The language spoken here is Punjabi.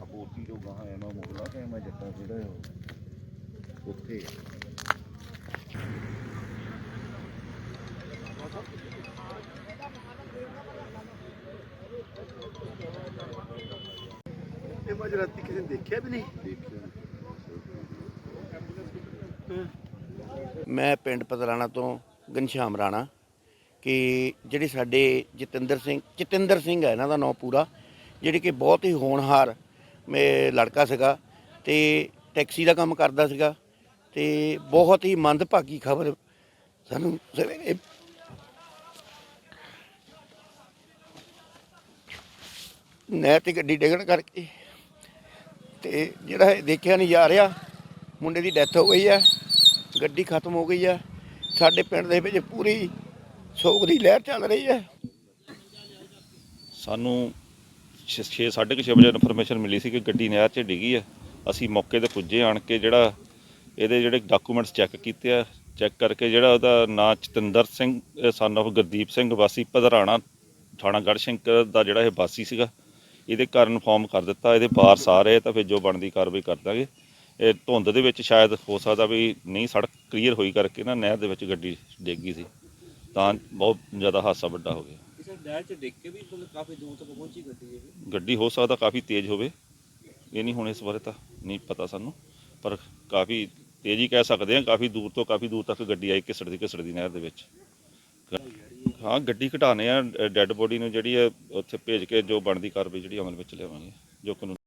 ਆਪੋਤੀ ਤੋਂ ਗਾਹਾਂ ਐ ਮੈਂ ਮੁਗਲਾ ਕਿ ਮੈਂ ਜੱਟਾਂ ਜਿਹੜਾ ਆ ਉੱਥੇ ਇਹ ਮਜ ਰਾਤੀ ਕਿਸੇ ਨੇ ਦੇਖਿਆ ਵੀ ਨਹੀਂ? ਮੈਂ ਪਿੰਡ ਪਤਰਾਣਾ ਤੋਂ ਘਨਸ਼ਾਮ ਰਾਣਾ, ਕਿ ਜਿਹੜੇ ਸਾਡੇ ਜਤਿੰਦਰ ਸਿੰਘ ਜਤਿੰਦਰ ਸਿੰਘ ਹੈ ਇਹਨਾਂ ਦਾ ਨਾਮ ਪੂਰਾ, ਜਿਹੜੇ ਕਿ ਬਹੁਤ ਹੀ ਹੋਣਹਾਰ ਮੇ ਲੜਕਾ ਸੀਗਾ ਤੇ ਟੈਕਸੀ ਦਾ ਕੰਮ ਕਰਦਾ ਸੀਗਾ ਤੇ ਬਹੁਤ ਹੀ ਮੰਦਭਾਗੀ ਖਬਰ ਸਾਨੂੰ ਸਵੇਰੇ ਨਹਿਰ ਗੱਡੀ ਡਿੱਗਣ ਕਰਕੇ ਤੇ ਜਿਹੜਾ ਇਹ ਦੇਖਿਆ ਨਹੀਂ ਜਾ ਰਿਹਾ, ਮੁੰਡੇ ਦੀ ਡੈਥ ਹੋ ਗਈ ਹੈ ਗੱਡੀ ਖਤਮ ਹੋ ਗਈ ਹੈ ਸਾਡੇ ਪਿੰਡ ਦੇ ਵਿੱਚ ਪੂਰੀ ਸੋਗ ਦੀ ਲਹਿਰ ਚੱਲ ਰਹੀ ਹੈ ਸਾਨੂੰ 6:30 ਵਜੇ ਇਨਫੋਰਮੇਸ਼ਨ ਮਿਲੀ ਸੀ ਕਿ ਗੱਡੀ ਨਹਿਰ 'ਚ ਡਿੱਗੀ ਹੈ ਅਸੀਂ ਮੌਕੇ ਤੇ ਪੁੱਜੇ ਆਣ ਕੇ ਜਿਹੜਾ ਇਹਦੇ ਜਿਹੜੇ ਡਾਕੂਮੈਂਟਸ ਚੈੱਕ ਕੀਤੇ ਆ ਚੈੱਕ ਕਰਕੇ ਜਿਹੜਾ ਉਹਦਾ ਨਾਂ ਚਤਿੰਦਰ ਸਿੰਘ ਸਨ of ਗੁਰਦੀਪ ਸਿੰਘ ਵਾਸੀ, ਪਧਰਾਣਾ ਥਾਣਾ ਗੜਸ਼ੰਕਰ ਦਾ ਜਿਹੜਾ ਇਹ ਵਾਸੀ ਸੀਗਾ। ਇਹਦੇ ਘਰ ਇਨਫੋਰਮ ਕਰ ਦਿੱਤਾ ਇਹਦੇ ਵਾਰਸ ਆ ਰਹੇ ਤਾਂ ਫਿਰ ਜੋ ਬਣਦੀ ਕਾਰਵਾਈ ਕਰ ਦਾਂਗੇ। ਇਹ ਧੁੰਦ ਦੇ ਵਿੱਚ ਸ਼ਾਇਦ ਹੋ ਸਕਦਾ ਵੀ ਨਹੀਂ ਸੜਕ ਕਲੀਅਰ ਹੋਈ ਕਰਕੇ ਨਾ ਨਹਿਰ ਦੇ ਵਿੱਚ ਗੱਡੀ ਡਿੱਗ ਗਈ ਸੀ। ਤਾਂ ਬਹੁਤ ਜ਼ਿਆਦਾ ਹਾਦਸਾ ਵੱਡਾ ਹੋ ਗਿਆ। ਕਿਸੇ ਨਹਿਰ ਚ ਡਿੱਗ ਕੇ ਵੀ ਮਤਲਬ ਕਾਫੀ ਦੂਰ ਤੱਕ ਪਹੁੰਚੀ ਗੱਡੀ ਇਹ ਗੱਡੀ ਹੋ ਸਕਦਾ ਕਾਫੀ ਤੇਜ਼ ਹੋਵੇ। ਇਹ ਨਹੀਂ ਹੁਣ ਇਸ ਬਾਰੇ ਤਾਂ ਨਹੀਂ ਪਤਾ ਸਾਨੂੰ ਪਰ ਕਾਫੀ ਤੇਜ਼ ਹੀ ਕਹਿ ਸਕਦੇ ਹਾਂ ਕਾਫੀ ਦੂਰ ਤੋਂ ਕਾਫੀ ਦੂਰ ਤੱਕ ਗੱਡੀ ਆਈ ਘਿਸੜਦੀ ਘਿਸੜਦੀ ਨਹਿਰ ਦੇ ਵਿੱਚ। ਹਾਂ, ਗੱਡੀ ਘਟਾਣੇ ਆ ਡੈੱਡ ਬੋਡੀ ਨੂੰ ਜਿਹੜੀ ਹੈ ਉੱਥੇ ਭੇਜ ਕੇ ਜੋ ਬਣਦੀ ਕਾਰਵਾਈ ਜਿਹੜੀ ਅਮਲ ਵਿੱਚ ਲਿਆਵਾਂਗੇ, ਜੋ ਕਾਨੂੰਨ